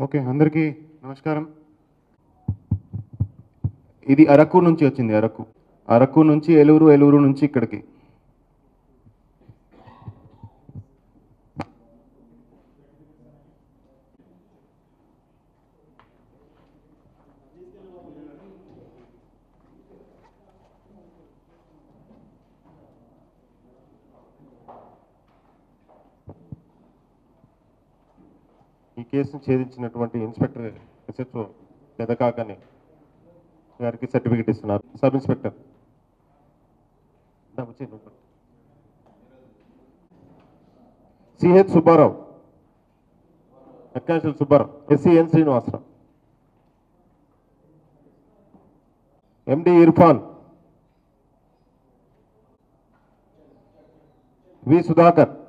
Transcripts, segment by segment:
Okay అందరికీ నమస్కారం. ఇది అరకు నుంచి వచ్చింది అరకు. అరకు నుంచి ఏలూరు ఏలూరు నుంచి ఇక్కడికి ఈ కేసును ఛేదించినటువంటి ఇన్స్పెక్టర్ ఎస్హెచ్ఓ పెదకాకని గారికి సర్టిఫికేట్ ఇస్తున్నారు. Sub inspector. CH Subbarao. Head Subbarao. SCN Srinivasarao. MD Irfan. V Sudhakar.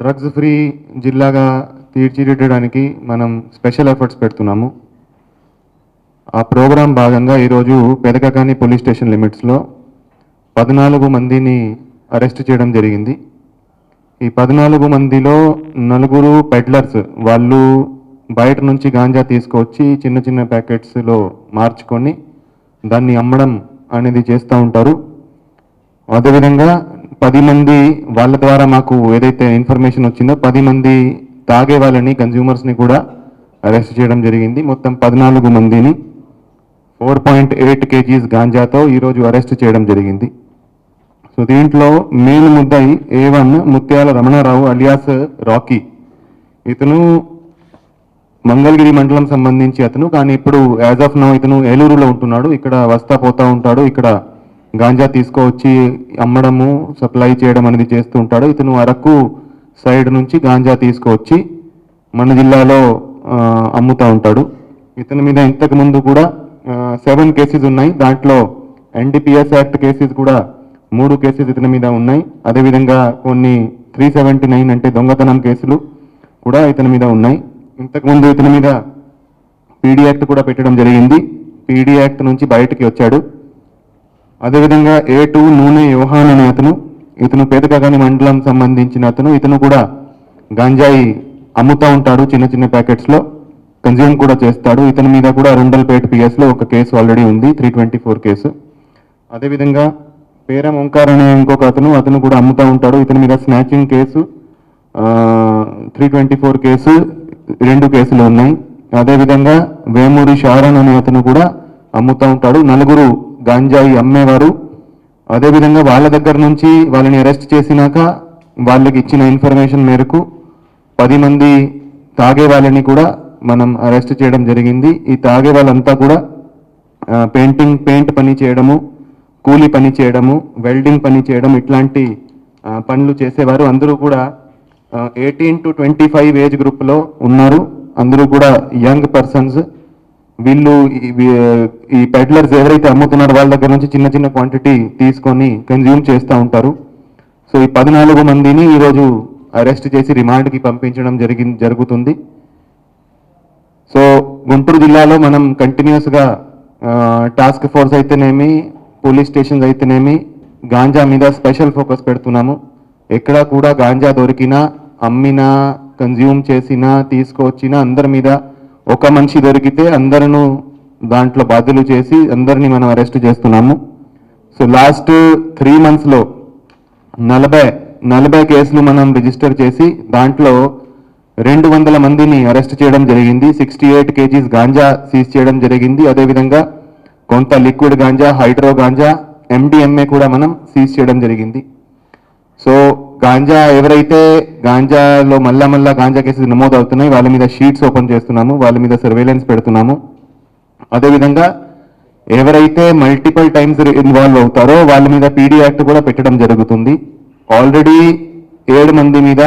Drugs free జిల్లాగా తీర్చిదిద్దడానికి మనం స్పెషల్ ఎఫర్ట్స్ పెడుతున్నాము. ఆ ప్రోగ్రాం భాగంగా ఈరోజు పెదకకాని పోలీస్ స్టేషన్ లిమిట్స్లో పద్నాలుగు మందిని అరెస్ట్ చేయడం జరిగింది. ఈ పద్నాలుగు మందిలో నలుగురు పెడ్లర్స్ వాళ్ళు బయట నుంచి గాంజా తీసుకొచ్చి చిన్న చిన్న ప్యాకెట్స్లో మార్చుకొని దాన్ని అమ్మడం అనేది చేస్తూ ఉంటారు. అదేవిధంగా పది మంది వాళ్ళ ద్వారా మాకు ఏదైతే ఇన్ఫర్మేషన్ వచ్చిందో పది మంది తాగే వాళ్ళని కన్జ్యూమర్స్ని కూడా అరెస్ట్ చేయడం జరిగింది. మొత్తం పద్నాలుగు మందిని ఫోర్ పాయింట్ ఎయిట్ కేజీస్ గాంజాతో ఈరోజు అరెస్ట్ చేయడం జరిగింది. సో దీంట్లో మెయిన్ ముద్దై ఏ వన్ ముత్యాల రమణారావు అలియాస్ రాకీ. ఇతను మంగళగిరి మండలం సంబంధించి అతను కానీ ఇప్పుడు యాజ్ ఆఫ్ నౌ ఇతను ఏలూరులో ఉంటున్నాడు. ఇక్కడ వస్తా పోతా ఉంటాడు. ఇక్కడ గాంజా తీసుకువచ్చి అమ్మడము సప్లై చేయడం అనేది చేస్తూ ఉంటాడు. ఇతను అరకు సైడ్ నుంచి గాంజా తీసుకువచ్చి మన జిల్లాలో అమ్ముతూ అమ్ముతా ఉంటాడు. ఇతని మీద ఇంతకు ముందు కూడా సెవెన్ కేసెస్ ఉన్నాయి. దాంట్లో ఎన్డీపీఎస్ యాక్ట్ కేసెస్ కూడా మూడు కేసెస్ ఇతని మీద ఉన్నాయి. అదేవిధంగా కొన్ని త్రీ సెవెంటీ నైన్ అంటే దొంగతనం కేసులు కూడా ఇతని మీద ఉన్నాయి. ఇంతకుముందు ఇతని మీద పీడీ యాక్ట్ కూడా పెట్టడం జరిగింది. పీడీ యాక్ట్ నుంచి బయటికి వచ్చాడు. అదేవిధంగా ఏ టూ నూనె యోహాన్ అనే అతను ఇతను పేదకాగాని మండలం సంబంధించిన అతను ఇతను కూడా గంజాయి అమ్ముతూ ఉంటాడు చిన్న చిన్న ప్యాకెట్స్లో కన్జ్యూమ్ కూడా చేస్తాడు. ఇతని మీద కూడా రెండల్పేట పిఎస్లో ఒక కేసు ఆల్రెడీ ఉంది త్రీ ట్వంటీ ఫోర్ కేసు. అదేవిధంగా పేరం ఓంకార్ అనే ఇంకొక అతను అతను కూడా అమ్ముతూ ఉంటాడు. ఇతని మీద snatching case three twenty four case రెండు కేసులు ఉన్నాయి. అదేవిధంగా వేమూరి షారన్ అనే అతను కూడా అమ్ముతూ ఉంటాడు. నలుగురు గాంజాయి అమ్మేవారు. అదేవిధంగా వాళ్ళ దగ్గర నుంచి వాళ్ళని అరెస్ట్ చేసినాక వాళ్ళకి ఇచ్చిన ఇన్ఫర్మేషన్ మేరకు పది మంది తాగే వాళ్ళని కూడా మనం అరెస్ట్ చేయడం జరిగింది. ఈ తాగే వాళ్ళంతా కూడా పెయింటింగ్ పెయింట్ పని చేయడము కూలీ పని చేయడము వెల్డింగ్ పని చేయడం ఇట్లాంటి పనులు చేసేవారు. అందరూ కూడా eighteen to twenty five age గ్రూప్లో ఉన్నారు. అందరూ కూడా యంగ్ పర్సన్స్. వీళ్ళు ఈ- పెడ్లర్స్ ఎవరైతే అమ్ముతున్నారో వాళ్ళ దగ్గర నుంచి చిన్న చిన్న క్వాంటిటీ తీసుకొని కన్జ్యూమ్ చేస్తూ ఉంటారు. సో ఈ పద్నాలుగు మందిని ఈరోజు అరెస్ట్ చేసి రిమాండ్కి పంపించడం జరిగి జరుగుతుంది. సో గుంటూరు జిల్లాలో మనం కంటిన్యూస్గా టాస్క్ ఫోర్స్ అయితేనేమి పోలీస్ స్టేషన్స్ అయితేనేమి గాంజా మీద స్పెషల్ ఫోకస్ పెడుతున్నాము. ఎక్కడ కూడా గాంజా దొరికినా అమ్మినా కన్జ్యూమ్ చేసినా తీసుకొచ్చినా అందరి మీద ఒక మనిషి దొరికితే అందరూ దాంట్లో బాధ్యులు చేసి అందరినీ మనం అరెస్ట్ చేస్తున్నాము. సో లాస్ట్ త్రీ మంత్స్లో నలభై నలభై కేసులు మనం రిజిస్టర్ చేసి దాంట్లో రెండు వందల మందిని అరెస్ట్ చేయడం జరిగింది. Sixty eight kgs ganja seize చేయడం జరిగింది. అదేవిధంగా కొంత liquid ganja hydro ganja MDMA కూడా మనం సీజ్ చేయడం జరిగింది. సో గాంజా ఎవరైతే గాంజాలో మళ్ళా మళ్ళా గాంజా కేసెస్ నమోదు అవుతున్నాయి వాళ్ళ మీద షీట్స్ ఓపెన్ చేస్తున్నాము వాళ్ళ మీద సర్వేలెన్స్ పెడుతున్నాము. అదేవిధంగా ఎవరైతే మల్టిపుల్ టైమ్స్ ఇన్వాల్వ్ అవుతారో వాళ్ళ మీద పీడీ యాక్ట్ కూడా పెట్టడం జరుగుతుంది. ఆల్రెడీ ఏడు మంది మీద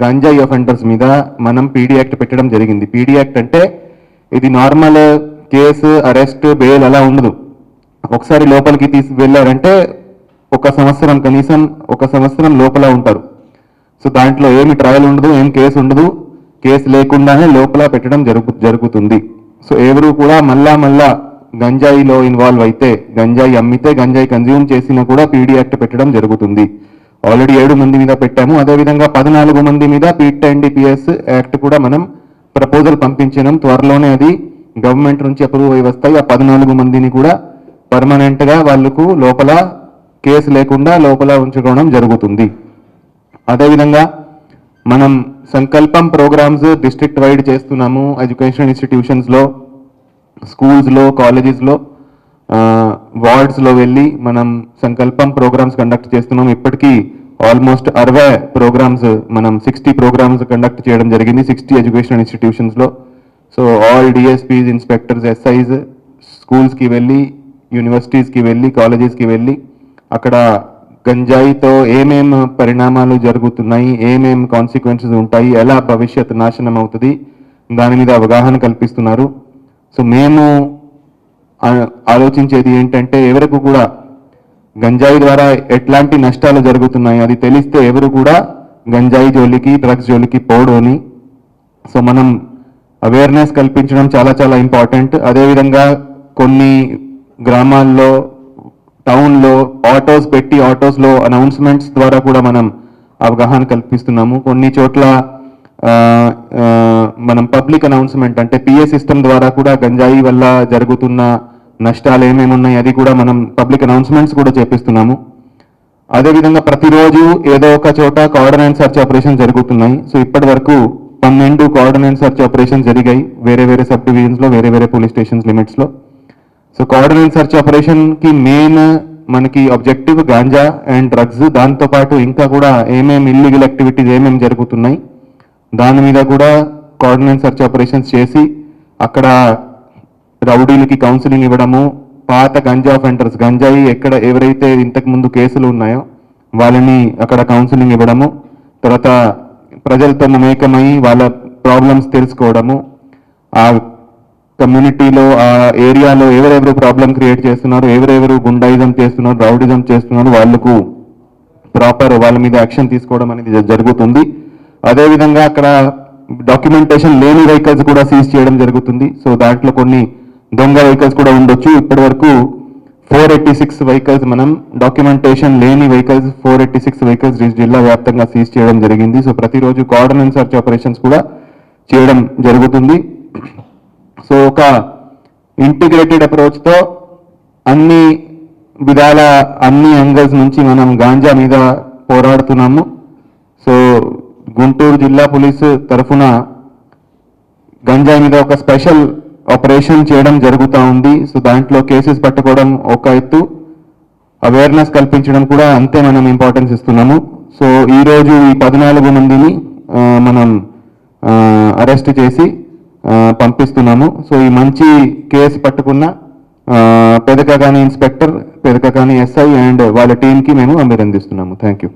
గాంజా అఫెండర్స్ మీద మనం పీడీ యాక్ట్ పెట్టడం జరిగింది. పీడీ యాక్ట్ అంటే ఇది నార్మల్ కేసు అరెస్ట్ బెయిల్ అలా ఉండదు. ఒకసారి లోపలికి తీసి వెళ్ళారంటే ఒక సంవత్సరం కనీసం ఒక సంవత్సరం లోపల ఉంటారు సో దాంట్లో ఏమి ట్రయల్ ఉండదు ఏం కేసు ఉండదు. కేసు లేకుండానే లోపల పెట్టడం జరుగు జరుగుతుంది. సో ఎవరు కూడా మళ్ళా మళ్ళా గంజాయిలో ఇన్వాల్వ్ అయితే గంజాయి అమ్మితే గంజాయి కన్జ్యూమ్ చేసినా కూడా పీడీ యాక్ట్ పెట్టడం జరుగుతుంది. ఆల్రెడీ ఏడు మంది మీద పెట్టాము. అదేవిధంగా పద్నాలుగు మంది మీద పీట్ డిపిఎస్ యాక్ట్ కూడా మనం ప్రపోజల్ పంపించినాం. త్వరలోనే అది గవర్నమెంట్ నుంచి అప్రూవ్ అయి వస్తాయి. ఆ పద్నాలుగు మందిని కూడా పర్మనెంట్గా వాళ్ళకు లోపల కేసు లేకుండా లోపల ఉంచుకోవడం జరుగుతుంది. అదేవిధంగా మనం సంకల్పం ప్రోగ్రామ్స్ డిస్ట్రిక్ట్ వైడ్ చేస్తున్నాము. ఎడ్యుకేషన్ ఇన్స్టిట్యూషన్స్లో స్కూల్స్లో కాలేజెస్లో వార్డ్స్లో వెళ్ళి మనం సంకల్పం ప్రోగ్రామ్స్ కండక్ట్ చేస్తున్నాం ఇప్పటికీ ఆల్మోస్ట్ అరవై ప్రోగ్రామ్స్ మనం సిక్స్టీ ప్రోగ్రామ్స్ కండక్ట్ చేయడం జరిగింది sixty education ఇన్స్టిట్యూషన్స్లో. So all DSPs inspectors SIs స్కూల్స్కి వెళ్ళి యూనివర్సిటీస్కి వెళ్ళి కాలేజెస్కి వెళ్ళి అక్కడ గంజాయితో ఏమేం పరిణామాలు జరుగుతున్నాయి ఏమేం కాన్సిక్వెన్సెస్ ఉంటాయి ఎలా భవిష్యత్ నాశనం అవుతుంది దాని మీద అవగాహన కల్పిస్తున్నారు. సో మేము ఆలోచించేది ఏంటంటే ఎవరికి కూడా గంజాయి ద్వారా ఎట్లాంటి నష్టాలు జరుగుతున్నాయి అది తెలిస్తే ఎవరు కూడా గంజాయి జోలికి డ్రగ్స్ జోలికి పోడు అని సో మనం అవేర్నెస్ కల్పించడం చాలా చాలా ఇంపార్టెంట్ అదేవిధంగా కొన్ని గ్రామాల్లో టౌన్లో ఆటోస్ పెట్టి ఆటోస్లో అనౌన్స్మెంట్స్ ద్వారా కూడా మనం అవగాహన కల్పిస్తున్నాము. కొన్ని చోట్ల మనం పబ్లిక్ అనౌన్స్మెంట్ అంటే పిఏ సిస్టమ్ ద్వారా కూడా గంజాయి వల్ల జరుగుతున్న నష్టాలు ఏమేమి ఉన్నాయి అది కూడా మనం పబ్లిక్ అనౌన్స్మెంట్స్ కూడా చేపిస్తున్నాము. అదేవిధంగా ప్రతిరోజు ఏదో ఒక చోట కోఆర్డినెంట్ సర్చ్ ఆపరేషన్ జరుగుతున్నాయి. సో ఇప్పటి వరకు పన్నెండు కోఆర్డినెంట్ సర్చ్ ఆపరేషన్ జరిగాయి వేరే వేరే సబ్ డివిజన్స్లో వేరే వేరే పోలీస్ స్టేషన్స్ లిమిట్స్లో. సో కోఆర్డినేట్ సెర్చ్ ఆపరేషన్కి మెయిన్ మనకి ఆబ్జెక్టివ్ గాంజా అండ్ డ్రగ్స్ దాంతో పాటు ఇంకా కూడా ఏమేమి ఇల్లీగల్ యాక్టివిటీస్ ఏమేమి జరుగుతున్నాయి దాని మీద కూడా కోఆర్డినేట్ సర్చ్ ఆపరేషన్స్ చేసి అక్కడ రౌడీలకి కౌన్సిలింగ్ ఇవ్వడము పాత గంజా ఫెంటర్స్ గంజాయి ఎక్కడ ఎవరైతే ఇంతకు ముందు కేసులు ఉన్నాయో వాళ్ళని అక్కడ కౌన్సిలింగ్ ఇవ్వడము తర్వాత ప్రజలతో మమేకమై వాళ్ళ ప్రాబ్లమ్స్ తెలుసుకోవడము ఆ కమ్యూనిటీలో ఆ ఏరియాలో ఎవరెవరు ప్రాబ్లం క్రియేట్ చేస్తున్నారు ఎవరెవరు గుండాయిజం చేస్తున్నారు రౌడిజం చేస్తున్నారు వాళ్ళకు ప్రాపర్ వాళ్ళ మీద యాక్షన్ తీసుకోవడం అనేది జరుగుతుంది. అదేవిధంగా అక్కడ డాక్యుమెంటేషన్ లేని వెహికల్స్ కూడా సీజ్ చేయడం జరుగుతుంది. సో దాంట్లో కొన్ని దొంగ వెహికల్స్ కూడా ఉండొచ్చు. ఇప్పటి వరకు ఫోర్ ఎయిటీ సిక్స్ వెహికల్స్ మనం డాక్యుమెంటేషన్ లేని vehicles four eighty six vehicles జిల్లా వ్యాప్తంగా సీజ్ చేయడం జరిగింది. సో ప్రతిరోజు కోఆర్డినెన్స్ సర్చ్ ఆపరేషన్స్ కూడా చేయడం జరుగుతుంది. సో ఒక ఇంటిగ్రేటెడ్ అప్రోచ్తో అన్ని విధాల అన్ని యాంగిల్స్ నుంచి మనం గాంజా మీద పోరాడుతున్నాము. సో గుంటూరు జిల్లా పోలీసు తరఫున గంజాయి మీద ఒక స్పెషల్ ఆపరేషన్ చేయడం జరుగుతూ ఉంది. సో దాంట్లో కేసెస్ పట్టుకోవడం ఒక ఎత్తు. అవేర్నెస్ కల్పించడం కూడా అంతే మనం ఇంపార్టెన్స్ ఇస్తున్నాము. సో ఈ రోజు ఈ పద్నాలుగు మందిని మనం అరెస్ట్ చేసి పంపిస్తున్నాము. సో ఈ మంచి కేసు పట్టుకున్న Pedakakani inspector Pedakakani SI and వాళ్ళ టీంకి మేము అభినందిస్తున్నాము థ్యాంక్ యూ